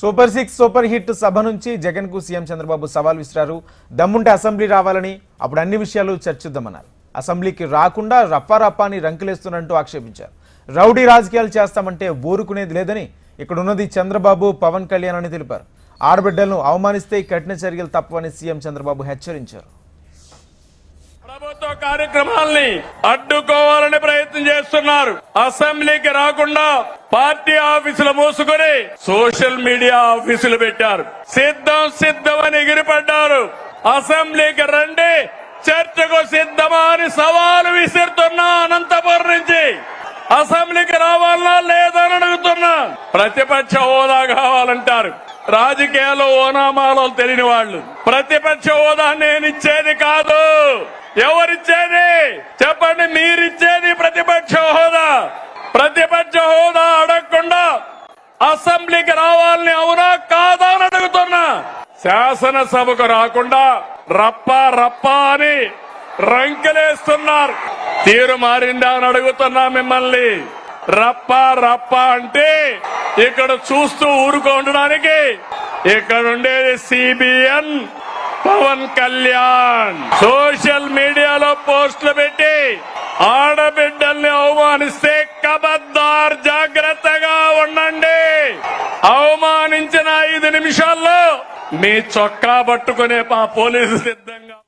Super six super hit సభ నుంచి జగన్కు CM Chandrababu సవాల్ విసిరారు. దమ్ముంటే అసెంబ్లీ రావాలని అప్పుడు అన్ని విషయాలు చర్చిద్దామన్నారు. అసెంబ్లీకి రాకుండా రప్పారప్పాని రంకులేస్తున్నట్టు ఆక్షేపించారు. రౌడీ రాజకీయాలు చేస్తామంటే ఊరుకునేది లేదని ఇక్కడ ఉన్నది చంద్రబాబు పవన్ కళ్యాణ్ అని తెలిపారు. ఆడబిడ్డలను అవమానిస్తే కఠిన చర్యలు తప్పవని సీఎం చంద్రబాబు హెచ్చరించారు. ప్రభుత్వ కార్యక్రమాల్ని అడ్డుకోవాలని ప్రయత్నం చేస్తున్నారు. అసెంబ్లీకి రాకుండా పార్టీ ఆఫీసులు మూసుకొని సోషల్ మీడియా ఆఫీసులు పెట్టారు. సిద్ధం సిద్ధం అని ఎగిరిపడ్డారు. అసెంబ్లీకి రండి. చర్చకు సిద్ధమా అని సవాలు విసిరుతున్నా అనంతపురం నుంచి. అసెంబ్లీకి రావాలన్నా లేదని అడుగుతున్నా. ప్రతిపక్ష హోదా కావాలంటారు. రాజకీయాల్లో ఓనామాలో తెలియని వాళ్ళు. ప్రతిపక్ష హోదా నేను ఇచ్చేది కాదు. ఎవరిచ్చేది? చెప్పండి మీరిచ్చేది ప్రతిపక్ష హోదా? ప్రతిపక్ష హోదా అడగకుండా అసెంబ్లీకి రావాలని అవునా కాదా అని అడుగుతున్నా. శాసనసభకు రాకుండా రప్ప రప్ప అని రంకెలేస్తున్నారు. తీరు మారిందా అని అడుగుతున్నా మిమ్మల్ని. రప్ప రప్ప అంటే ఇక్కడ చూస్తూ ఊరుకో ఉండడానికి ఇక్కడ ఉండేది సిబిఎన్ పవన్ కళ్యాణ్. సోషల్ మీడియాలో పోస్టులు పెట్టి ఆడబిడ్డల్ని అవమానిస్తే కబద్దార్ జాగ్రత్తగా ఉండండి. అవమానించిన ఐదు నిమిషాల్లో మీ చొక్కా పట్టుకునే మా పోలీసు సిద్ధంగా